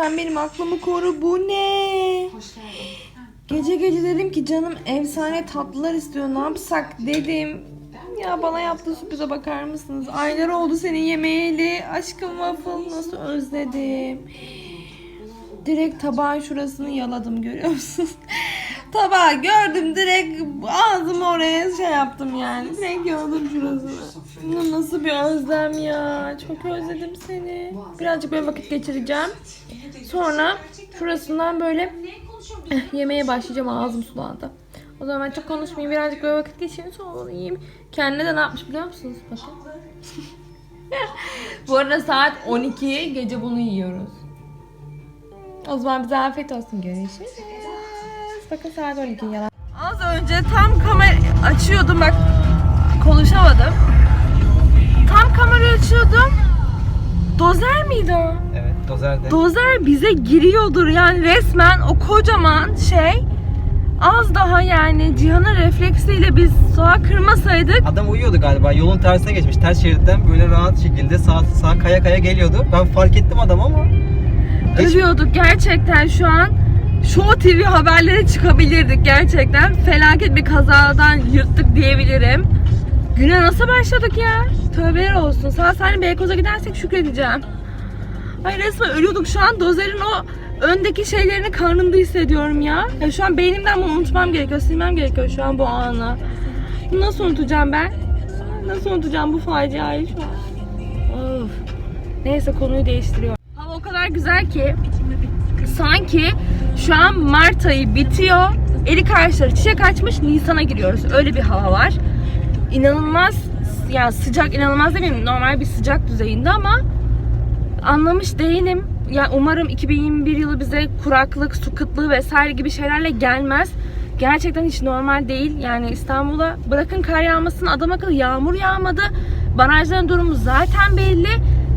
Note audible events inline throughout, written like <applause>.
sen benim aklımı koru. Bu ne? Hoş geldin. Gece gece dedim ki canım efsane tatlılar istiyor. Ne yapsak dedim. Ya bana yaptığı sürprize bakar mısınız? Aylar oldu senin yemeğiyle. Aşkım waffle nasıl özledim. Direkt tabağın şurasını yaladım görüyor musunuz? Tabağı gördüm direkt ağzımı oraya şey yaptım yani. Direkt yaladım şurasını. Ya Nasıl bir özlem ya. Çok özledim seni. Birazcık böyle vakit geçireceğim. Sonra şurasından böyle <laughs> yemeğe başlayacağım. Ağzım sulandı. O zaman ben çok konuşmayayım. Birazcık böyle vakit geçireyim sonra yiyeyim. Kendine de ne yapmış biliyor musunuz? Bakın. <laughs> Bu arada saat 12. Gece bunu yiyoruz. O zaman bize afiyet olsun. Görüşürüz. Bakın saat 12 yalan. Az önce tam kamera açıyordum bak konuşamadım. Tam kamerayı açıyordum. Dozer miydi o? Evet dozerde. Dozer bize giriyordur yani resmen o kocaman şey az daha yani Cihan'ın refleksiyle biz sağa kırmasaydık Adam uyuyordu galiba. Yolun tersine geçmiş. Ters şeritten böyle rahat şekilde sağ, sağ kaya kaya geliyordu. Ben fark ettim adam ama Geç- ölüyorduk gerçekten şu an Show TV haberlere çıkabilirdik gerçekten. Felaket bir kazadan yırttık diyebilirim. Güne nasıl başladık ya? Tövbeler olsun. Sağ salim Beykoz'a gidersek şükredeceğim. Ay resmen ölüyorduk şu an. Dozer'in o öndeki şeylerini karnımda hissediyorum ya. ya. Şu an beynimden bunu unutmam gerekiyor. Silmem gerekiyor şu an bu anı. Nasıl unutacağım ben? Nasıl unutacağım bu faciayı şu an? Of. Neyse konuyu değiştiriyor. Hava o kadar güzel ki sanki şu an Mart ayı bitiyor. Eli karşıları çiçek açmış Nisan'a giriyoruz. Öyle bir hava var. İnanılmaz yani sıcak inanılmaz demeyeyim normal bir sıcak düzeyinde ama anlamış değilim. Yani umarım 2021 yılı bize kuraklık, su kıtlığı vesaire gibi şeylerle gelmez. Gerçekten hiç normal değil. Yani İstanbul'a bırakın kar yağmasını adam akıllı yağmur yağmadı. Barajların durumu zaten belli.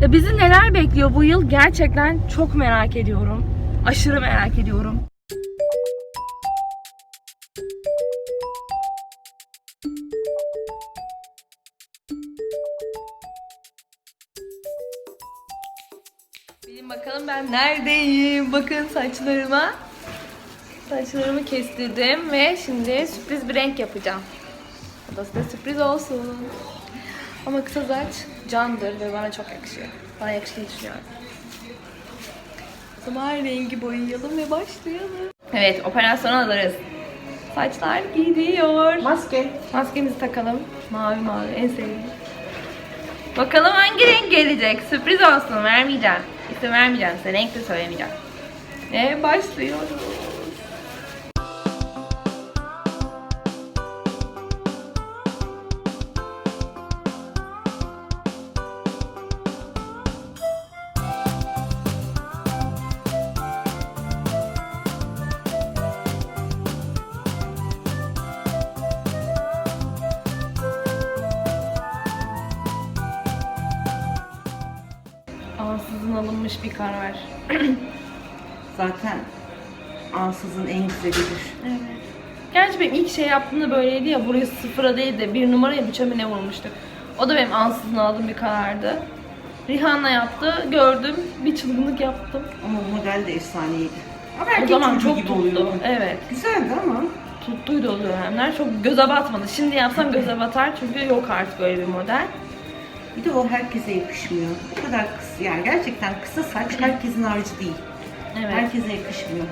Ya bizi neler bekliyor bu yıl gerçekten çok merak ediyorum. Aşırı merak ediyorum. Bilin bakalım ben neredeyim? Bakın saçlarıma. Saçlarımı kestirdim ve şimdi sürpriz bir renk yapacağım. O da size sürpriz olsun. Ama kısa saç candır ve bana çok yakışıyor. Bana yakıştığını düşünüyorum. Zaman rengi boyayalım ve başlayalım. Evet, operasyona hazırız. Saçlar gidiyor. Maske. Maskemizi takalım. Mavi mavi en sevdiğim. Bakalım hangi renk gelecek? Sürpriz olsun vermeyeceğim. İsim vermeyeceğim size. Renk de söylemeyeceğim. Ve başlıyoruz. Bir karar. <clears throat> Zaten ansızın en güzelidir. Evet. Gerçi benim ilk şey yaptığımda böyleydi ya burayı sıfıra değil de bir numaraya üçe mi ne vurmuştuk. O da benim ansızın aldığım bir karardı. Rihanna yaptı, gördüm, bir çılgınlık yaptım. Ama model de efsaneydi. Ama O zaman çok gibi tuttu. oluyordu. Evet, Güzeldi ama. tuttuydu o dönemler. Çok göze batmadı. Şimdi yapsam göze batar çünkü yok artık öyle bir model. Bir de o herkese yakışmıyor. O kadar kısa yani gerçekten kısa saç herkesin harcı değil. Evet. Herkese yakışmıyor.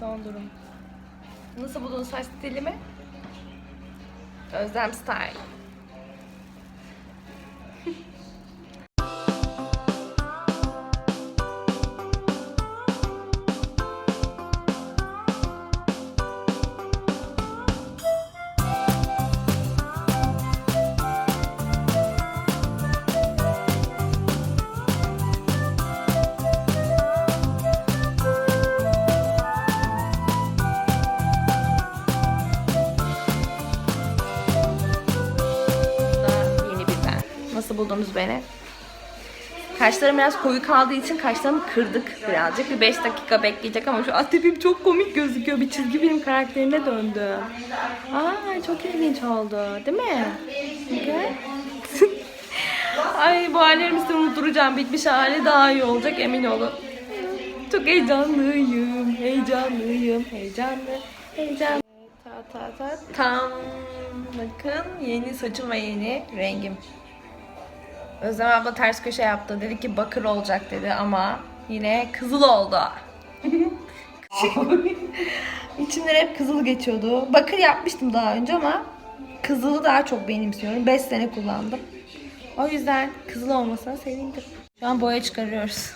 Son durum. Nasıl buldun saç stilimi? Özlem style. Beni? Kaşlarım biraz koyu kaldığı için kaşlarımı kırdık birazcık. Bir 5 dakika bekleyecek ama şu an tipim çok komik gözüküyor. Bir çizgi film karakterine döndü. Aa çok ilginç oldu değil mi? Gel. <laughs> Ay bu hallerimizi unutturacağım. Bitmiş hali daha iyi olacak emin olun. Çok heyecanlıyım, heyecanlıyım, heyecanlı, heyecanlı. Ta ta ta tam. Bakın yeni saçım ve yeni rengim. Özlem abla ters köşe yaptı. Dedi ki bakır olacak dedi ama yine kızıl oldu. <laughs> İçimden hep kızıl geçiyordu. Bakır yapmıştım daha önce ama kızılı daha çok benimsiyorum. 5 sene kullandım. O yüzden kızıl olmasına sevindim. Şu an boya çıkarıyoruz.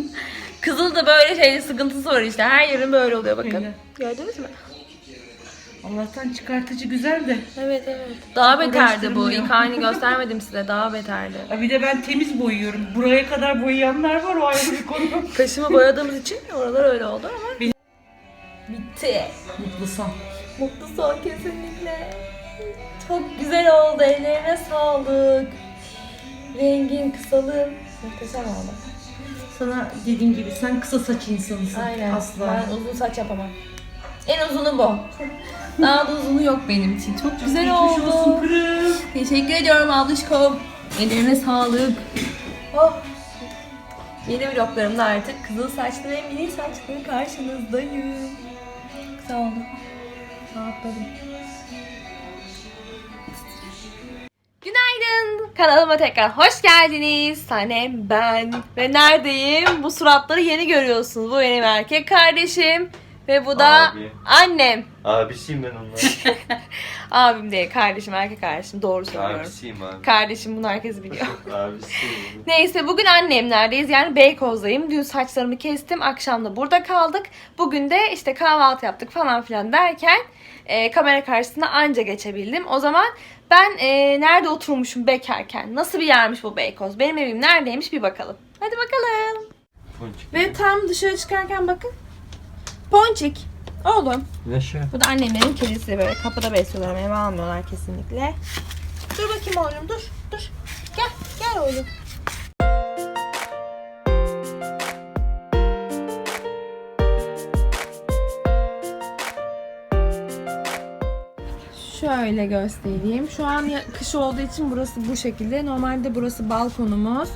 <laughs> kızıl da böyle şeyli sıkıntısı var işte. Her yerin böyle oluyor bakın. Gördünüz mü? Allah'tan çıkartıcı güzel de. Evet evet. Daha beterdi bu. İlk halini <laughs> göstermedim size. Daha beterdi. Ya bir de ben temiz boyuyorum. Buraya kadar boyayanlar var o ayrı bir konu. <laughs> Kaşımı boyadığımız için oralar öyle oldu ama. Bitti. Mutlu son. Mutlu son kesinlikle. Çok güzel oldu. Ellerine sağlık. Rengin, kısalığın. Muhteşem oldu. Sana dediğim gibi sen kısa saç insanısın. Aynen. Asla. Ben uzun saç yapamam. En uzunu bu. Daha da uzunu yok benim için. Çok güzel Geçmiş oldu. olsun. Teşekkür ediyorum abluşkom. Ellerine sağlık. Oh. Yeni vloglarımda artık kızıl saçlı ve mini saçlı karşınızdayım. Güzel oldu. Rahatladım. Günaydın. Kanalıma tekrar hoş geldiniz. Sanem ben. Ve neredeyim? Bu suratları yeni görüyorsunuz. Bu benim erkek kardeşim. Ve bu da Abi. annem. Abisiyim ben onların. <laughs> Abim değil, kardeşim, erkek kardeşim. Doğru söylüyorum. Abisiyim abi. Kardeşim bunu herkes biliyor. <laughs> Abisiyim. Neyse bugün annemlerdeyiz yani Beykoz'dayım. Dün saçlarımı kestim. Akşam da burada kaldık. Bugün de işte kahvaltı yaptık falan filan derken e, kamera karşısına anca geçebildim. O zaman ben e, nerede oturmuşum bekarken? Nasıl bir yermiş bu Beykoz? Benim evim neredeymiş bir bakalım. Hadi bakalım. Ve tam dışarı çıkarken bakın. Ponçik. Oğlum. Yaşa. Bu da annemlerin kedisi böyle kapıda besliyorlar eve almıyorlar kesinlikle. Dur bakayım oğlum dur dur. Gel gel oğlum. Şöyle göstereyim. Şu an kış olduğu için burası bu şekilde. Normalde burası balkonumuz.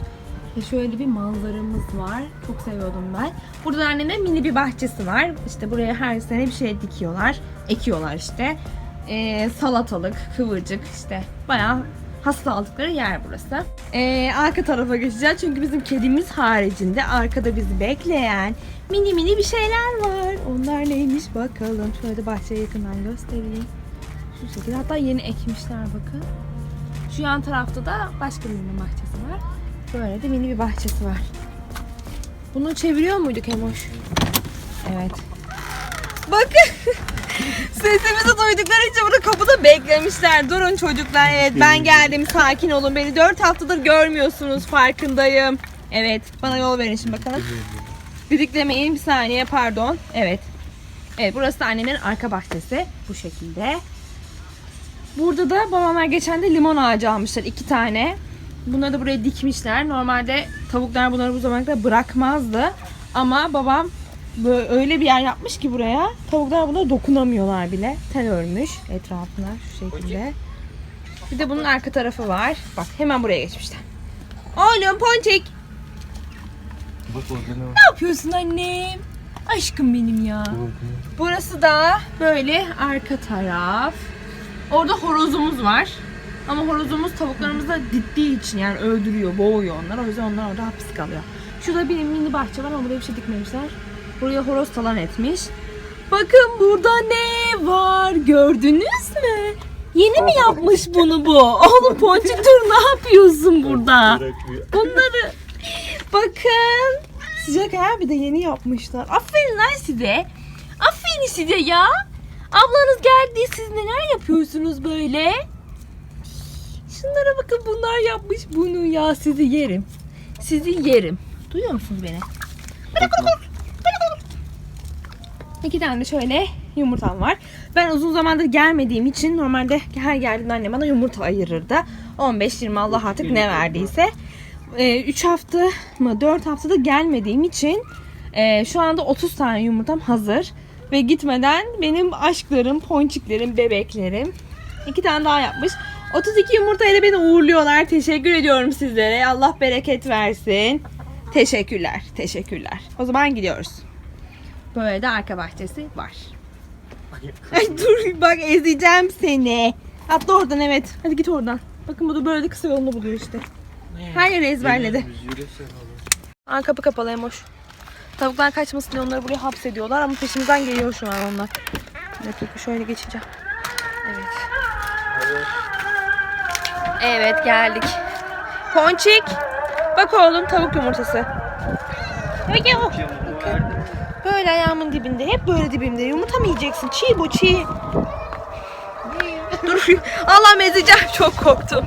Ve şöyle bir manzaramız var. Çok seviyordum ben. Burada da annemin mini bir bahçesi var. İşte buraya her sene bir şey dikiyorlar. Ekiyorlar işte. Ee, salatalık, kıvırcık işte. Bayağı hasta aldıkları yer burası. Ee, arka tarafa geçeceğiz. Çünkü bizim kedimiz haricinde arkada bizi bekleyen mini mini bir şeyler var. Onlar neymiş bakalım. Şöyle de bahçeye yakından göstereyim. Şu şekilde. Hatta yeni ekmişler bakın. Şu yan tarafta da başka birinin bahçesi var. Böyle de mini bir bahçesi var. Bunu çeviriyor muyduk Emoş? Evet. Bakın. <laughs> Sesimizi duydukları için burada kapıda beklemişler. Durun çocuklar. Evet ben geldim. Sakin olun. Beni 4 haftadır görmüyorsunuz. Farkındayım. Evet. Bana yol verin şimdi bakalım. Didiklemeyin. Bir saniye pardon. Evet. Evet burası da annemin arka bahçesi. Bu şekilde. Burada da babamlar geçen de limon ağacı almışlar. iki tane. Bunları da buraya dikmişler. Normalde tavuklar bunları bu zamana kadar bırakmazdı. Ama babam böyle öyle bir yer yapmış ki buraya. Tavuklar buna dokunamıyorlar bile. Tel örmüş etrafına şu şekilde. Bir de bunun arka tarafı var. Bak hemen buraya geçmişler. Oğlum Ponçik. Bak orada ne var? Ne yapıyorsun annem? Aşkım benim ya. Burası da böyle arka taraf. Orada horozumuz var. Ama horozumuz tavuklarımızı diktiği için yani öldürüyor, boğuyor onlar. O yüzden onlar orada hapis kalıyor. Şurada bir mini bahçe var ama buraya bir şey dikmemişler. Buraya horoz talan etmiş. Bakın burada ne var gördünüz mü? Yeni mi yapmış bunu bu? Oğlum Ponçik dur ne yapıyorsun burada? Bunları bakın. Sıcak ha bir de yeni yapmışlar. Aferin lan size. Aferin size ya. Ablanız geldi siz neler yapıyorsunuz böyle? Şunlara bakın bunlar yapmış bunu ya sizi yerim. Sizi yerim. Duyuyor musunuz beni? İki tane de şöyle yumurtam var. Ben uzun zamandır gelmediğim için normalde her geldiğimde annem bana yumurta ayırırdı. 15-20 Allah artık ne verdiyse. 3 hafta mı 4 haftada gelmediğim için e, şu anda 30 tane yumurtam hazır. Ve gitmeden benim aşklarım, ponçiklerim, bebeklerim iki tane daha yapmış. 32 yumurtayla beni uğurluyorlar. Teşekkür ediyorum sizlere. Allah bereket versin. Teşekkürler, teşekkürler. O zaman gidiyoruz. Böyle de arka bahçesi var. Ay dur bak ezeceğim seni. Atla oradan evet. Hadi git oradan. Bakın bu da böyle de kısa yolunu buluyor işte. Her yeri ezberledi. Aa, kapı kapalı Emoş. Tavuklar kaçmasın diye onları buraya hapsediyorlar ama peşimizden geliyor şu an onlar. Evet şöyle geçeceğim. Evet. Evet geldik. Ponçik. Bak oğlum tavuk yumurtası. Bak ya o. Böyle ayağımın dibinde. Hep böyle dibimde. Yumurta mı yiyeceksin? Çiğ bu çiğ. Dur. Allah'ım ezeceğim. Çok korktum.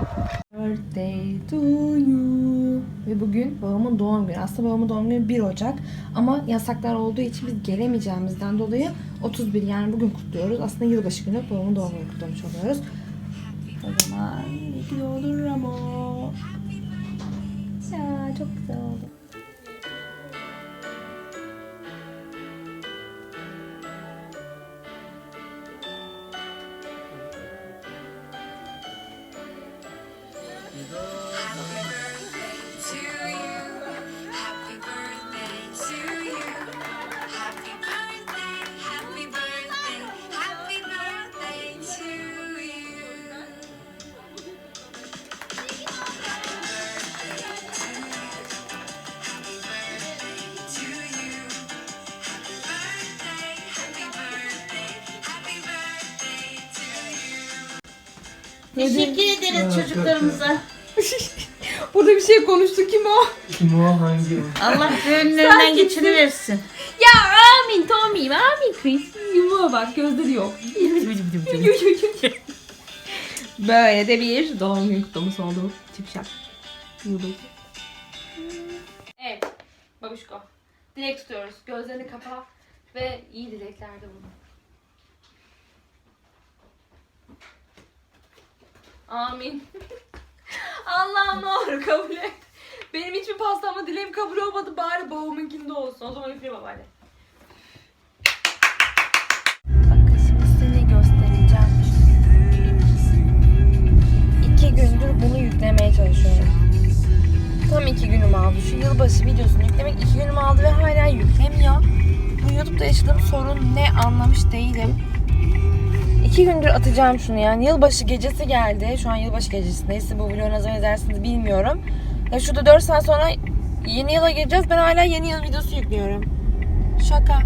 Birthday to you. Ve bugün babamın doğum günü. Aslında babamın doğum günü 1 Ocak. Ama yasaklar olduğu için biz gelemeyeceğimizden dolayı 31 yani bugün kutluyoruz. Aslında yılbaşı günü babamın doğum günü kutlamış oluyoruz. O zaman ki doğdun Ramo. Ya çok güzel oldu. Teşekkür ederiz çocuklarımıza. <laughs> Burada bir şey konuştu kim o? Kim o hangi o? Allah gönlünden geçiriversin. Ya amin Tommy, amin Chris. Yumuğa bak gözleri yok. <laughs> Böyle de bir doğum günü kutlaması oldu. Yılbaşı. Evet. Babuşko. Dilek tutuyoruz. Gözlerini kapa ve iyi dileklerde bulun. Amin. <laughs> Allah'ım olur kabul et. Benim hiçbir pastamla dileğim kabul olmadı. Bari babamınkinde olsun. O zaman üfleyeyim hadi. Bakın şimdi size göstereceğim. İki gündür bunu yüklemeye çalışıyorum. Tam iki günüm aldı. Şu yılbaşı videosunu yüklemek iki günüm aldı ve hala yüklemiyor. Bu YouTube'da yaşadığım sorun ne anlamış değilim. İki gündür atacağım şunu yani. Yılbaşı gecesi geldi. Şu an yılbaşı gecesindeyiz. Siz bu vlogu ne zaman izlersiniz bilmiyorum. Ya şurada 4 saat sonra yeni yıla gireceğiz. Ben hala yeni yıl videosu yüklüyorum. Şaka.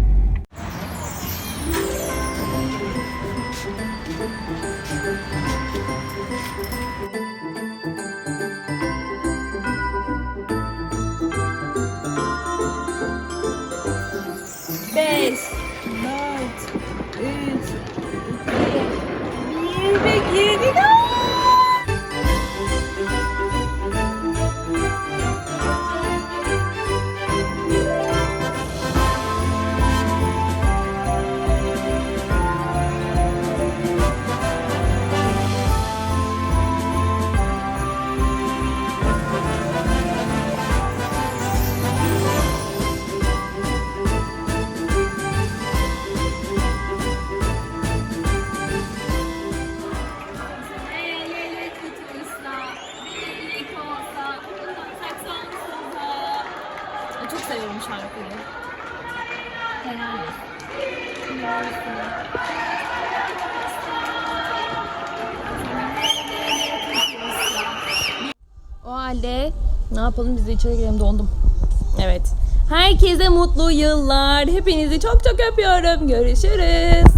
Bir ve seviyorum şarkıyı. O halde ne yapalım biz de içeri girelim dondum. Evet. Herkese mutlu yıllar. Hepinizi çok çok öpüyorum. Görüşürüz.